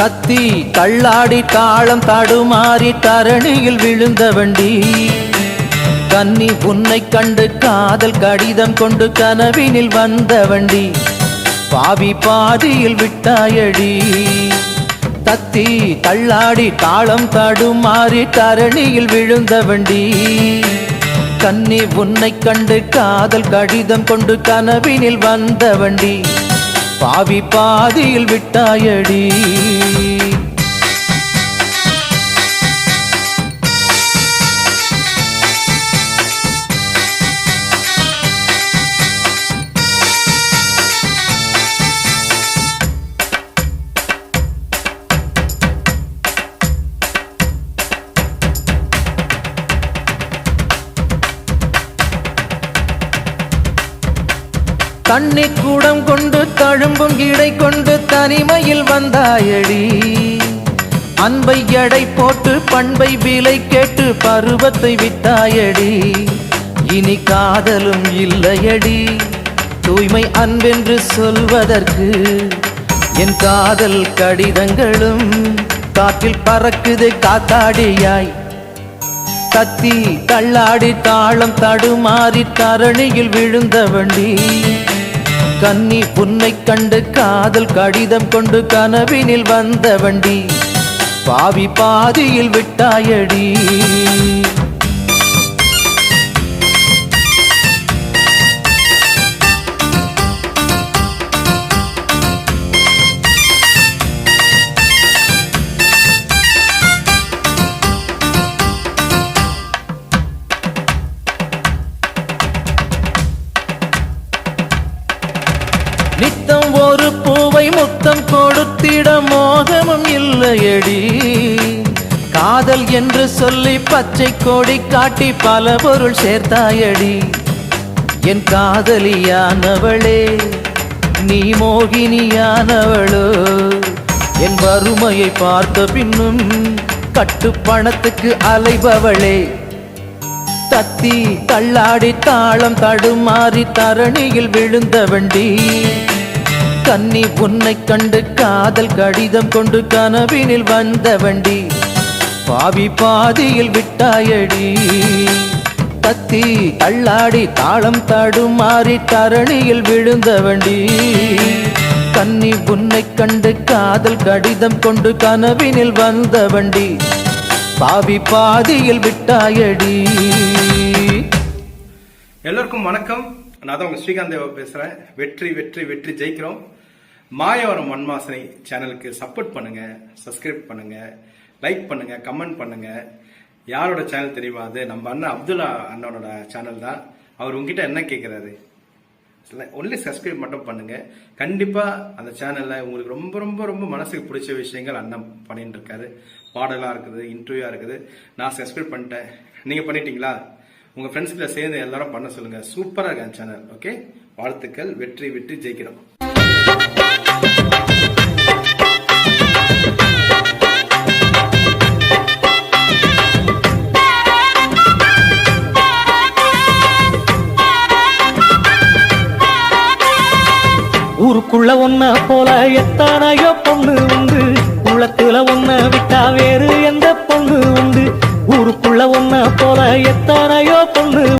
தத்தி தள்ளாடி தாளம் தடுமாறி தரணியில் விழுந்த வண்டி. கன்னி உன்னை கண்டு காதல் கடிதம் கொண்டு கனவினில் வந்த வண்டி. பாவி பாதியில் விட்டாயடி. தத்தி தள்ளாடி தாளம் தடுமாறி தரணியில் விழுந்த வண்டி. கன்னி உன்னை கண்டு காதல் கடிதம் கொண்டு கனவினில் வந்த வண்டி. பாவி பாதியில் விட்டாயடி. தண்ணி கூடம் கொண்டு தழும்பும் இடை கொண்டு தனிமையில் வந்தாயடி. அன்பை எடை போட்டு பண்பை விலை கேட்டு பருவத்தை விட்டாயடி. இனி காதலும் இல்லையடி. தூய்மை அன்பென்று சொல்வதற்கு என் காதல் கடிதங்களும் காற்றில் பறக்குது காத்தாடியாய். கத்தி தள்ளாடி தாளம் தடுமாறி தரணியில் விழுந்த வண்டி. கன்னி புன்னை கண்டு காதல் கடிதம் கொண்டு கனவினில் வந்த வண்டி. பாவி பாதியில் விட்டாயடி. நித்தம் ஒரு பூவை முத்தம் கொடுத்திட மோகமும் இல்லையடி. காதல் என்று சொல்லி பச்சை கொடி காட்டி பல பொருள் சேர்த்தாயடி. என் காதலியானவளே நீ மோகினியானவளோ. என் வறுமையை பார்த்த பின்னும் கட்டு பணத்துக்கு அலைபவளே. தத்தி தள்ளாடி தாளம் தடுமாறி தரணியில் விழுந்த வண்டி. கன்னி உன்னை கண்டு காதல் கடிதம் கொண்டு கனவினில் வந்த வண்டி. பாவி பாதியில் விட்டாயடி. தத்தி தள்ளாடி தாளம் தடுமாறி தரணியில் விழுந்த வண்டி. கன்னி உன்னை கண்டு காதல் கடிதம் கொண்டு கனவினில் வந்த வண்டி. பாவி பாதியில் விட்டாயடி. எல்லோருக்கும் வணக்கம். நான் தான் உங்க ஸ்ரீகாந்த் தேவா பேசுறேன். வெற்றி வெற்றி வெற்றி ஜெயிக்கிறோம். மாயவரம் மண்மாசனை சேனலுக்கு சப்போர்ட் பண்ணுங்க சப்ஸ்கிரைப் பண்ணுங்க லைக் பண்ணுங்க கமெண்ட் பண்ணுங்க. யாரோட சேனல் தெரியுமா அது? நம்ம அண்ணன் அப்துல்லா அண்ணனோட சேனல் தான். அவர் உங்ககிட்ட என்ன கேட்கிறாரு ஒன்லி சப்ஸ்கிரைப் மட்டும் பண்ணுங்க. கண்டிப்பா அந்த சேனல்ல உங்களுக்கு ரொம்ப ரொம்ப ரொம்ப மனசுக்கு பிடிச்ச விஷயங்கள் அண்ணன் பண்ணிட்டு இருக்காரு. பாடலா இருக்குது இன்டர்வியூவா இருக்குது. நான் சப்ஸ்கிரைப் பண்ணிட்டேன். நீங்க பண்ணிட்டீங்களா? உங்க ஃப்ரெண்ட்ஸ்கிட்ட சேர்ந்து எல்லாரும் பண்ண சொல்லுங்க. சூப்பரா இருக்கு சேனல் ஓகே வாழ்த்துக்கள். வெற்றி விட்டு ஜெயிக்கிறோம். ஊருக்குள்ள ஒன்ன போல எத்தானாயோ பொண்ணு உண்டு. உள்ளத்துல ஒன்ன விட்டா வேறு எந்த பொண்ணு உண்டு? ஊருக்குள்ள ஒன்ன போல எத்தனையோ